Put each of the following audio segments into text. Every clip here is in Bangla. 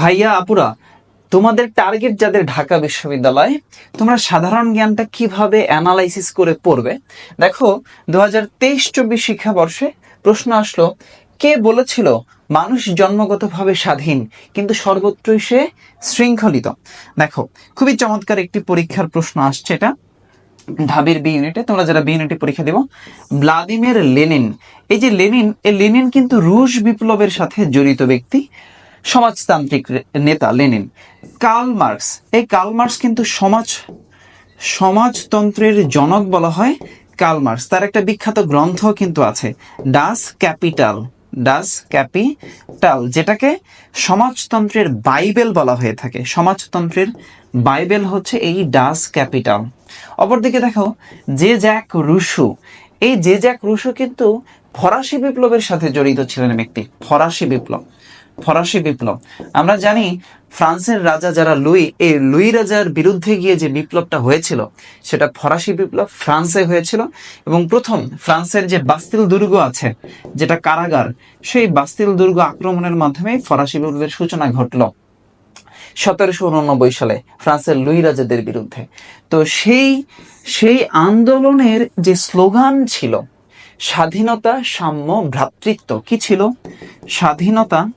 ভাইয়া, আপুরা, তোমাদের টার্গেট যাদের ঢাকা বিশ্ববিদ্যালয়, তোমরা সাধারণ জ্ঞানটা কীভাবে অ্যানালাইসিস করে পড়বে? দেখো দু হাজার তেইশ চব্বিশ শিক্ষাবর্ষে প্রশ্ন আসলো, কে বলেছিল মানুষ জন্মগতভাবে স্বাধীন, কিন্তু সর্বত্রই সে শৃঙ্খলিত? দেখো, খুবই চমৎকার একটি পরীক্ষার প্রশ্ন আসছে এটা। ঢাবির বি ইউনিটে তোমরা যারা বি ইউনিটে পরীক্ষা দেবো, ভ্লাদিমির লেনিন। এই যে লেনিন, এই লেনিন কিন্তু রুশ বিপ্লবের সাথে জড়িত ব্যক্তি। সমাজতান্ত্রিক নেতা লেনিন। Karl Marx. এই কার্ল মার্কস কিন্তু সমাজ, সমাজতন্ত্রের জনক বলা হয় কার্ল মার্কস। তার একটা বিখ্যাত গ্রন্থ কিন্তু আছে ডাস ক্যাপিটাল ডাস ক্যাপিটাল যেটাকে সমাজতন্ত্রের বাইবেল বলা হয়ে থাকে। সমাজতন্ত্রের বাইবেল হচ্ছে এই ডাস ক্যাপিটাল অপরদিকে দেখো, যে জ্যাক রুশু এই যে জ্যাক রুশু কিন্তু ফরাসি বিপ্লবের সাথে জড়িত ছিলেন ব্যক্তি ফরাসি বিপ্লব। ফরাসি বিপ্লব। আমরা জানি ফ্রান্সের রাজা যারা লুই, এই লুই রাজার বিরুদ্ধে গিয়ে যে বিপ্লবটা হয়েছিল, সেটা ফরাসি বিপ্লব ফ্রান্সে হয়েছিল এবং প্রথম ফ্রান্সের যে বাস্তিল দুর্গ আছে, যেটা কারাগার, সেই বাস্তিল দুর্গ আক্রমণের মাধ্যমে ফরাসি বিপ্লবের সূচনা ঘটলো সতেরোশো উননব্বই সালে ফ্রান্সের লুই রাজাদের বিরুদ্ধে। তো সেই সেই আন্দোলনের যে স্লোগান ছিল স্বাধীনতা, সাম্য, ভ্রাতৃত্ব। কি ছিল? স্বাধীনতা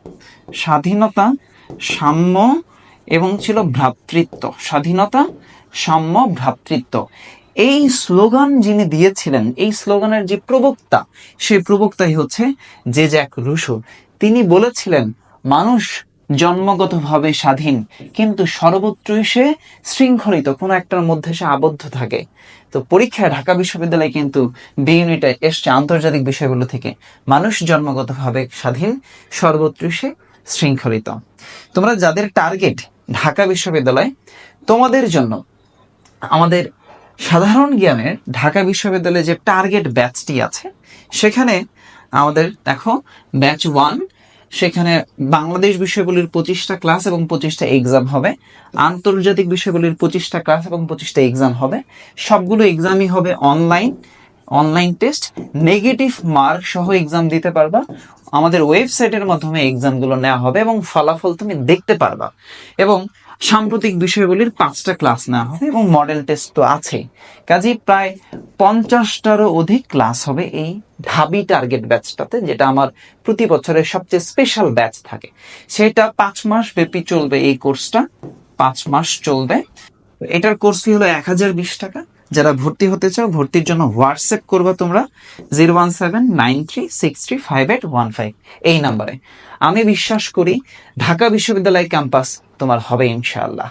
স্বাধীনতা, সাম্য এবং ছিল ভ্রাতৃত্ব। স্বাধীনতা, সাম্য, ভ্রাতৃত্ব। এই স্লোগান যিনি দিয়েছিলেন, এই স্লোগানের যে প্রবক্তা, সেই প্রবক্তাই হচ্ছে যে জ্যাক রুশো। তিনি বলেছিলেন, মানুষ জন্মগতভাবে স্বাধীন, কিন্তু সর্বত্রই সে শৃঙ্খলিত, কোনো একটার মধ্যে সে আবদ্ধ থাকে। তো পরীক্ষায় ঢাকা বিশ্ববিদ্যালয় কিন্তু বি ইউনিটে এসছে আন্তর্জাতিক বিষয়গুলো থেকে। মানুষ জন্মগতভাবে স্বাধীন, সর্বত্রই সে শৃঙ্খলিত। তোমরা যাদের টার্গেট ঢাকা বিশ্ববিদ্যালয়, তোমাদের জন্য আমাদের সাধারণ জ্ঞানের ঢাকা বিশ্ববিদ্যালয়ে যে টার্গেট ব্যাচটি আছে, সেখানে আমাদের দেখো ব্যাচ ওয়ান সেখানে বাংলাদেশ বিষয়গুলির পঁচিশটা ক্লাস এবং পঁচিশটা এক্সাম হবে। আন্তর্জাতিক বিষয়গুলির পঁচিশটা ক্লাস এবং পঁচিশটা এক্সাম হবে। সবগুলো এক্সামই হবে online online test negative mark সহ এক্সাম দিতে পারবা। আমাদের ওয়েবসাইটের মাধ্যমে এক্সামগুলো নেওয়া হবে এবং ফলাফল তুমি দেখতে পারবা। এবং সাম্প্রতিক বিষয়গুলির পাঁচটা ক্লাস নেওয়া হবে এবং মডেল টেস্ট তো আছেই। কাজেই প্রায় পঞ্চাশটারও অধিক ক্লাস হবে এই ঢাবি টার্গেট ব্যাচটাতে যেটা আমার প্রতি বছরের সবচেয়ে স্পেশাল ব্যাচ থাকে। সেটা পাঁচ মাস ব্যাপী চলবে এই কোর্সটা পাঁচ মাস চলবে। এটার কোর্স ফি হলো এক হাজার বিশ টাকা। যারা ভর্তি হতে চাও, ভর্তির জন্য হোয়াটসঅ্যাপ করবা তোমরা zero one seven nine three six three five eight one five এই নাম্বারে। আমি বিশ্বাস করি ঢাকা বিশ্ববিদ্যালয় ক্যাম্পাস তোমার হবে ইনশাআল্লাহ।